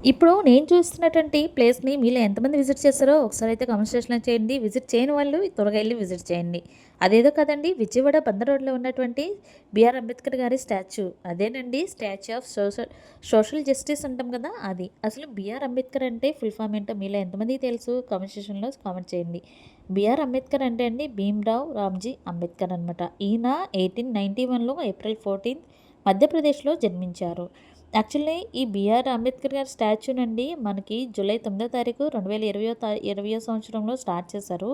ఇప్పుడు నేను చూస్తున్నటువంటి ప్లేస్‌ని మీలో ఎంతమంది విజిట్ చేశారో ఒకసారి అయితే కామెంట్ సెక్షన్‌లో చేయండి. విజిట్ చేయని వాళ్ళు త్వరగా వెళ్ళి విజిట్ చేయండి. అదేదో కదండి విజయవాడ బందర్ రోడ్‌లో ఉన్నటువంటి బిఆర్ అంబేద్కర్ గారి స్టాచ్యూ. అదేనండి statue of social social justice అంటాం కదా! అది. అసలు బిఆర్ అంబేద్కర్ అంటే ఫుల్ ఫామ్ ఏంటో మీలో ఎంతమందికి తెలుసు? కామెంట్ సెక్షన్‌లో కామెంట్ చేయండి. బిఆర్ అంబేద్కర్ అంటే అండి భీమ్‌రావ్ రామ్‌జీ అంబేద్కర్ అనమాట. ఈయన 1891లో ఏప్రిల్ 14 మధ్యప్రదేశ్‌లో జన్మించారు. యాక్చువల్లీ ఈ బిఆర్ అంబేద్కర్ గారి స్టాచ్యూనండి మనకి జూలై తొమ్మిదో తారీఖు రెండు వేల ఇరవయో తా ఇరవయో సంవత్సరంలో స్టార్ట్ చేశారు.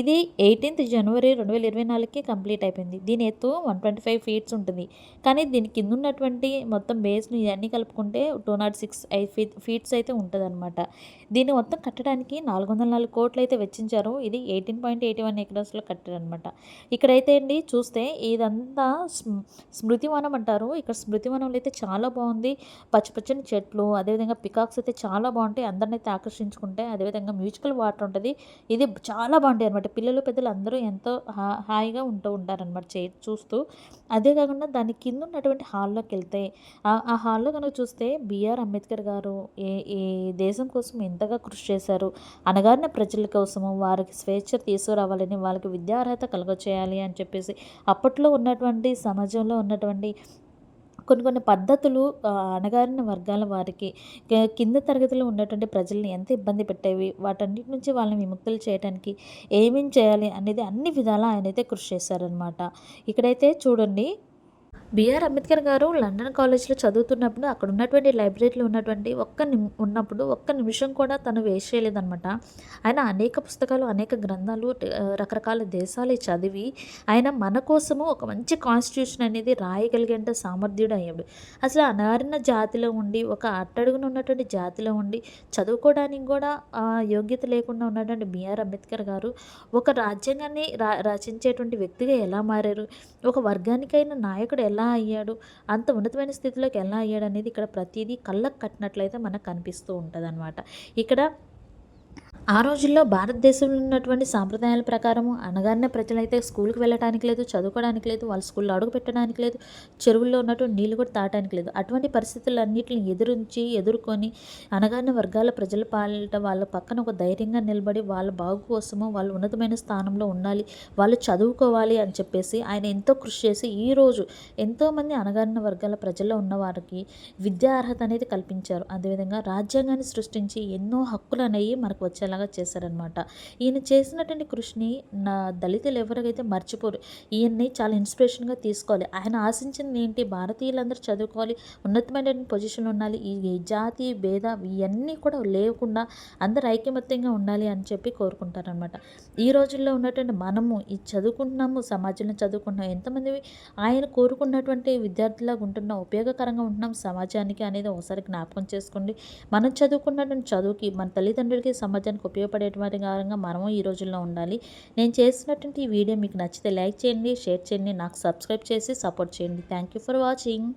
ఇది ఎయిటీన్త్ జనవరి రెండు వేల ఇరవై నాలుగుకి కంప్లీట్ అయిపోయింది. దీని ఎత్తు వన్ ట్వంటీ ఫైవ్ ఫీట్స్ ఉంటుంది. కానీ దీని కింద ఉన్నటువంటి మొత్తం బేస్ను ఇవన్నీ కలుపుకుంటే two naught six I feet feets అయితే ఉంటుంది అనమాట దీన్ని మొత్తం కట్టడానికి నాలుగు వందల నాలుగు కోట్లు అయితే వెచ్చించారు. ఇది ఎయిటీన్ పాయింట్ ఎయిటీ వన్ ఎకరాస్లో కట్టారనమాట ఇక్కడైతే అండి చూస్తే ఇదంతా స్మృతివనం అంటారు. ఇక్కడ స్మృతివనంలో అయితే చాలా బాగుంది. పచ్చపచ్చని చెట్లు అదేవిధంగా పికాక్స్ అయితే చాలా బాగుంటాయి. అందరిని అయితే ఆకర్షించుకుంటాయి. అదేవిధంగా మ్యూజికల్ వాటర్ ఉంటుంది. ఇది చాలా బాగుంటాయి అనమాట పిల్లలు పెద్దలు అందరూ ఎంతో హా హాయిగా ఉంటూ ఉంటారనమాట చే చూస్తూ. అదే కాకుండా దాని కింద ఉన్నటువంటి హాల్లోకి వెళ్తే ఆ హాల్లో కనుక చూస్తే బిఆర్ అంబేద్కర్ గారు ఏ ఏ దేశం కోసం ఎంతగా కృషి చేశారు అనగారిన ప్రజల కోసము వారికి స్వేచ్ఛ తీసుకురావాలని వాళ్ళకి విద్యార్హత కలుగచేయాలి అని చెప్పేసి అప్పట్లో ఉన్నటువంటి సమాజంలో ఉన్నటువంటి కొన్ని కొన్ని పద్ధతులు అణగారిన వర్గాల వారికి కింద తరగతిలో ఉన్నటువంటి ప్రజల్ని ఎంత ఇబ్బంది పెట్టేవి వాటన్నిటి నుంచి వాళ్ళని విముక్తులు చేయడానికి ఏమేం చేయాలి అనేది అన్ని విధాలా ఆయన అయితే కృషి చేశారనమాట ఇక్కడైతే చూడండి బిఆర్ అంబేద్కర్ గారు లండన్ కాలేజ్లో చదువుతున్నప్పుడు అక్కడ ఉన్నటువంటి లైబ్రరీలో ఉన్నటువంటి ఒక్క నిమి ఉన్నప్పుడు ఒక్క నిమిషం కూడా తను వేస్ట్ చేయలేదనమాట ఆయన అనేక పుస్తకాలు అనేక గ్రంథాలు రకరకాల దేశాలు చదివి ఆయన మన కోసము ఒక మంచి కాన్స్టిట్యూషన్ అనేది రాయగలిగేంత సామర్థ్యుడు అయ్యాడు. అసలు అనారిన జాతిలో ఉండి ఒక అట్టడుగున ఉన్నటువంటి జాతిలో ఉండి చదువుకోవడానికి కూడా యోగ్యత లేకుండా ఉన్నటువంటి బిఆర్ అంబేద్కర్ గారు ఒక రాజ్యాంగాన్ని రా రచించేటువంటి వ్యక్తిగా ఎలా మారారు? ఒక వర్గానికైన నాయకుడు ఎలా ఎలా అయ్యాడు? అంత ఉన్నతమైన స్థితిలోకి ఎలా అయ్యాడు అనేది ఇక్కడ ప్రతిదీ కళ్ళకు కట్టినట్లయితే మనకు కనిపిస్తూ ఉంటుంది అనమాట ఇక్కడ ఆ రోజుల్లో భారతదేశంలో ఉన్నటువంటి సాంప్రదాయాల ప్రకారం అనగానే ప్రజలైతే స్కూల్కి వెళ్ళడానికి లేదు చదువుకోవడానికి లేదు వాళ్ళ స్కూల్లో అడుగు పెట్టడానికి లేదు చెరువుల్లో ఉన్నటువంటి నీళ్ళు కూడా తాగడానికి లేదు. అటువంటి పరిస్థితులన్నింటిని ఎదురించి ఎదుర్కొని అనగానే వర్గాల ప్రజల పాలిట వాళ్ళ పక్కన ఒక ధైర్యంగా నిలబడి వాళ్ళ బాగు కోసము వాళ్ళు ఉన్నతమైన స్థానంలో ఉండాలి వాళ్ళు చదువుకోవాలి అని చెప్పేసి ఆయన ఎంతో కృషి చేసి ఈరోజు ఎంతోమంది అనగారిన వర్గాల ప్రజల్లో ఉన్న వారికి విద్యా అర్హత అనేది కల్పించారు. అదేవిధంగా రాజ్యాంగాన్ని సృష్టించి ఎన్నో హక్కులు అనేవి మనకు వచ్చేలా అలాగా చేశారనమాట ఈయన చేసినటువంటి కృషిని నా దళితులు ఎవరికైతే మర్చిపోరు ఈయన్ని చాలా ఇన్స్పిరేషన్గా తీసుకోవాలి. ఆయన ఆశించింది ఏంటి? భారతీయులందరూ చదువుకోవాలి ఉన్నతమైన పొజిషన్ ఉండాలి ఈ జాతి భేద ఇవన్నీ కూడా లేకుండా అందరు ఐకమత్యంగా ఉండాలి అని చెప్పి కోరుకుంటారనమాట ఈ రోజుల్లో ఉన్నటువంటి మనము ఈ చదువుకుంటున్నాము సమాజంలో చదువుకుంటున్నాం ఎంతమంది ఆయన కోరుకున్నటువంటి విద్యార్థులాగా ఉంటున్నాం ఉపయోగకరంగా ఉంటున్నాం సమాజానికి అనేది ఒకసారి జ్ఞాపకం చేసుకోండి. మనం చదువుకున్నటువంటి చదువుకి మన తల్లిదండ్రులకి సమాజానికి మనకు ఉపయోగపడేటువంటి కారణంగా మనము ఈ రోజుల్లో ఉండాలి. నేను చేసినటువంటి ఈ వీడియో మీకు నచ్చితే లైక్ చేయండి షేర్ చేయండి నాకు సబ్స్క్రైబ్ చేసి సపోర్ట్ చేయండి. Thank you for watching